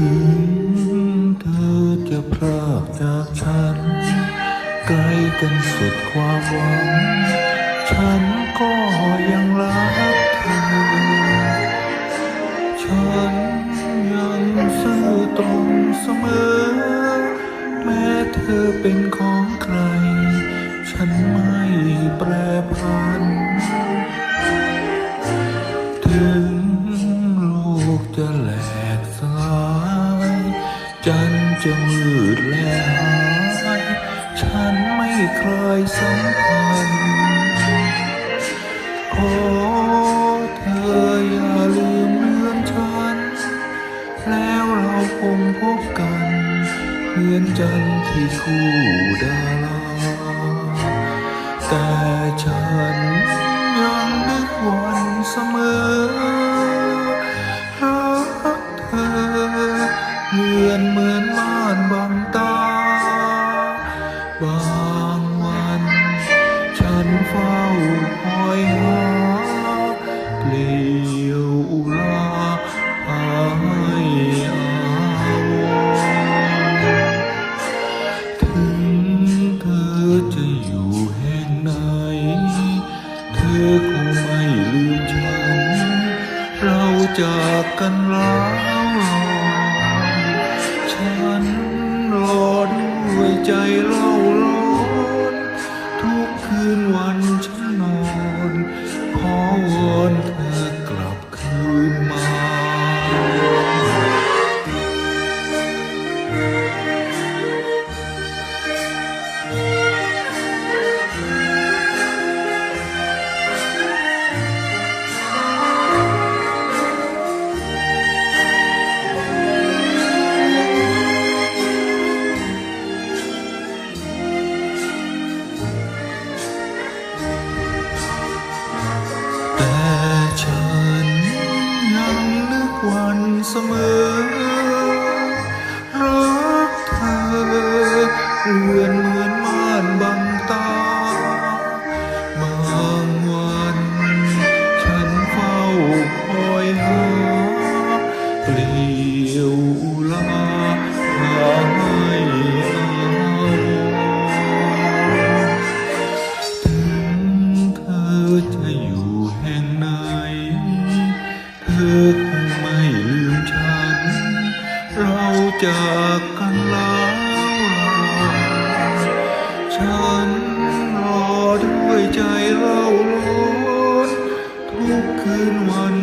ถึงเธอจะพรากจากฉัน ไกลกันสุดความหวัง ฉันก็ยังรักเธอ ฉันยังซื่อตรงเสมอ แม้เธอเป็นของใคร ฉันไม่แปรผัน จันจะมืดและหายฉันไม่เคยสัมพันธ์ขอเธออย่าลืมเลือนฉัน แล้วเราคงพบกันเพื่อนจันที่คู่ดาราแต่ฉันยังนึกวันเสมอ เหมือนเหมือนม่านบังตา บางวัน ฉันเฝ้าคอยหาเปลี่ยวอุลาหายอาวรณ์ถึงเธอจะอยู่แห่งไหน เธอคงไม่ลืมฉัน เราจากกันแล้ว ใจเล่าร้อนทุกคืนวันฉันน วั จากกันแล้วฉันรอด้วยใจเล่าร้อนทุกคืนวัน